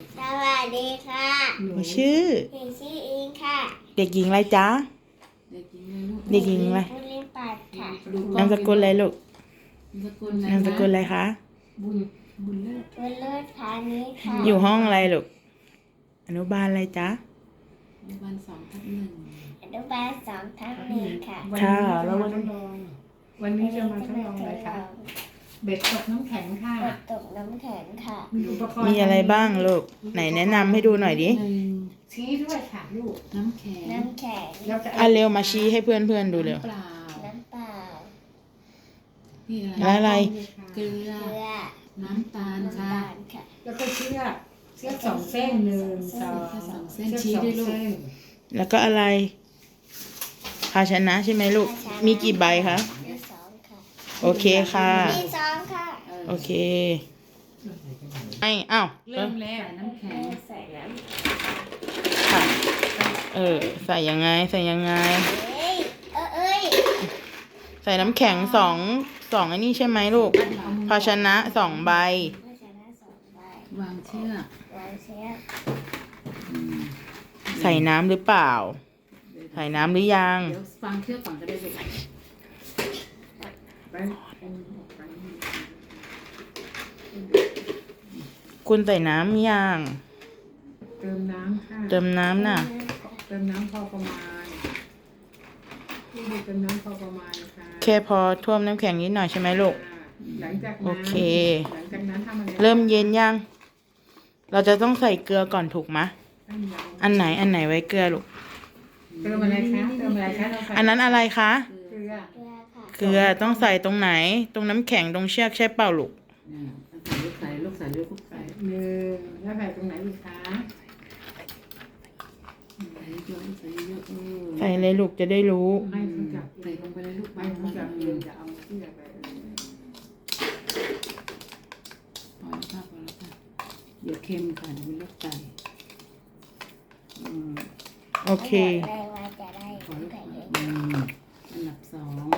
สวัสดีค่ะหนูหนูชื่อเด็กชื่ออิงค่ะเด็กหญิงอะไรจ๊ะ เด็กหญิงเลยลูกเด็กหญิงอะไรบุริปัดค่ะดูนามสกุลอะไรลูกนามสกุลอะไรนามสกุลอะไรคะ บุญ บุญเลิศบุญเลิศพาณิชย์ค่ะ อยู่ห้องอะไรลูก อนุบาลอะไรจ๊ะ อนุบาลสองทับหนึ่งอนุบาลสองทับหนึ่งค่ะ ค่ะ แล้ววันทดลองวันนี้จะมาทดลองอะไรคะ เบ็ดตกน้ำแข็งค่ะ กดตกน้ำแข็งค่ะ มีอุปกรณ์มีอะไรบ้างลูก ไหนแนะนำให้ดูหน่อยดิหนึ่งชี้ด้วยค่ะลูกน้ำแข็งน้ำแข็ง แล้วจะอะเร็วมาชี้ให้เพื่อนเพื่อนๆดูเร็ว น้ำเปล่าน้ำเปล่านี่อะไรแล้วอะไร เกลือ เกลือน้ำตาลน้ำค่ะ ตาลค่ะ แล้วก็เชือกเชือกสองเส้นหนึ่งสองเชือกสองเส้นชือกชี้ด้วยลูกสองเส้นแล้วก็อะไร ภาชนะใช่ไหมลูกมีกี่ใบคะมีสองค่ะ โอเคค่ะ มีสองค่ะเออ โอเคไอ้อ้าวเริ่มแล้วน้ำแข็งใส่น้ค่ะเออ ใส่ยังไง ใส่ยังไงำเอ้ยเออเอ้ยใส่น้ำแข็งสองสองอันนี้ใช่ไหมลูก ภาชนะสองใบภาชนะสองใบวางเชือกวางเชือกอืมใส่น้ำหรือเปล่า ใส่น้ำหรือยัง เดี๋ยววางเชือกก่อนก็ได้ลูกไปเป็นออกไป คุณใส่น้ำยังเติมน้ำค่ะเติมน้ำน่ะ เติมน้ำพอประมาณลูกเติมน้ำพอประมาณค่ะแค่พอท่วมน้ำแข็งนิดหน่อยใช่ไหมลูก หลังจากนั้นโอเค หลังจากนั้นทำอะไรเริ่มเย็นยังเราจะต้องใส่เกลือก่อนถูกไหมะอันอันไหนอันไหนไว้เกลือลูก เติมอะไรคะเติมอะไรคะเราใส่อันนั้นอะไรคะ เกลือเกลือค่ะเกลือต้องใส่ตรงไหน ตรงน้ำแข็งตรงเชือกใช่เปล่าลูกอ่าใส่ลูกใส่ลูกใส่ลูกใส่ หนึ่งแล้วใส่ตรงไหนอีกคะใส่เยอะๆใส่เยอะๆเออใส่เลยลูกจะได้รู้ให้เขาจับใส่ลงไปเลยลูกไม่เขาจับเองจะเอาเชือกไปพอแล้วค่ะพอแล้วค่ะเดี๋ยวเค็มค่ะเดี๋ยวมันลดใจอืมโอเคได้ว่าจะได้พอแล้วใส่ค่ะเองอืมอันดับสอง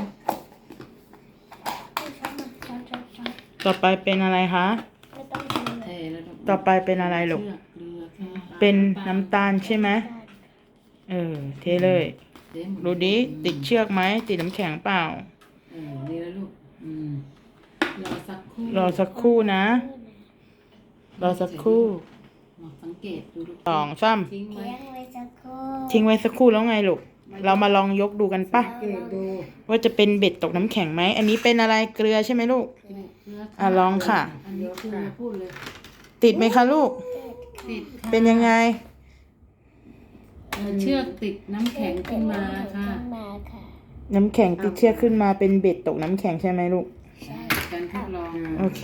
ต่อไปเป็นอะไรคะ ต่อไปเป็นอะไรลูกเชือกเกลือค่ะเป็นน้ำตาลใช่ไหมเออ เทเลยเทหมดูดิ ติดเชือกไหม ติดน้ำแข็งเปล่า เออนี่แล้วลูกอืมรอสักครู่ รอสักครู่นะ รอสักครู่ลองสังเกตดูลูกสองสามทิ้งไว้เลี้ยงไว้สักครู่ ทิ้งไว้สักครู่แล้วไงลูก เรามาลองยกดูกันปะเกลือดูว่าจะเป็นเบ็ดตกน้ำแข็งไหม อันนี้เป็นอะไรเกลือใช่ไหมลูกเกลืออะลองค่ะ อันนี้เกลือพูดเลย ติดไหมคะลูก ติดค่ะเป็นยังไง เอ่อเชือกติดน้ำแข็งขึ้นมาค่ะขึ้นมาค่ะ น้ำแข็งติดเชือกขึ้นมาเป็นเบ็ดตกน้ำแข็งใช่ไหมลูก ใช่การทดลองโอเค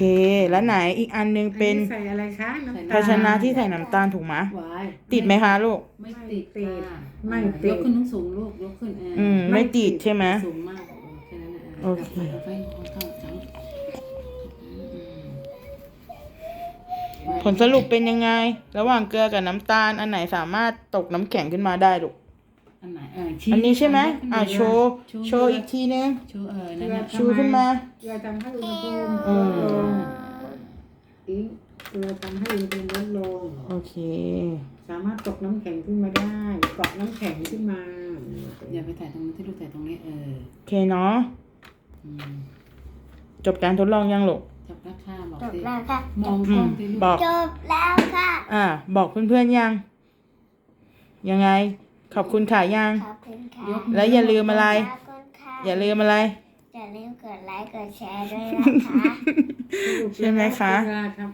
แล้วไหนอีกอันนึงเป็นใส่อะไรคะน้ำตลภาชนะที่ใส่น้ำตาลถูกไหมะวายติดไหมคะลูก ไม่ติดติดค่ะไม่ติดยกขึ้นทั้งสูงลูกยกขึ้นเอออืมไม่ติดใช่ไหม สูงมากแค่นั้นนะโอเคาไปเอาเข้าจัง ลสรุปเป็นยังไง ระหว่างเกลือกับน้ำตาล อันไหนสามารถตกน้ำแข็งขึ้นมาได้ลูก อันไหนเอออันนี้ใช่ไหมอะโชว์ชูโชว์อีกทีนึงโชว์เออนั่นนะชูขึ้นมา เกลือทำให้อุณหภูมิอืลมดลงอิงเกลือทำให้อุณหภูมิลดลง โอเค สามารถตกน้ำแข็งขึ้นมาได้เกาะน้ำแข็งขึ้นมาอย่าไปถ่ายตรงนี้ที่ลูกถ่ายตรงนี้เออโอเคเนาะ อืม จบการทดลองยังลูก จับราคาบอกจบสิแล้วค่ะ มองอืกล้อมงสิลูก บอก จบแล้วค่ะ อ่า บอกเพื่อนๆยัง ยังไง ขอบคุณค่ะยัง ขอบคุณค่ะยกแล้วอย่าลืมอะไร ขอบคุณค่ะอย่าลืมอะไร อย่าลืมกดไลค์ กดแชร์ด้วยนะคะ ใช่ไหมคะเกลือครับ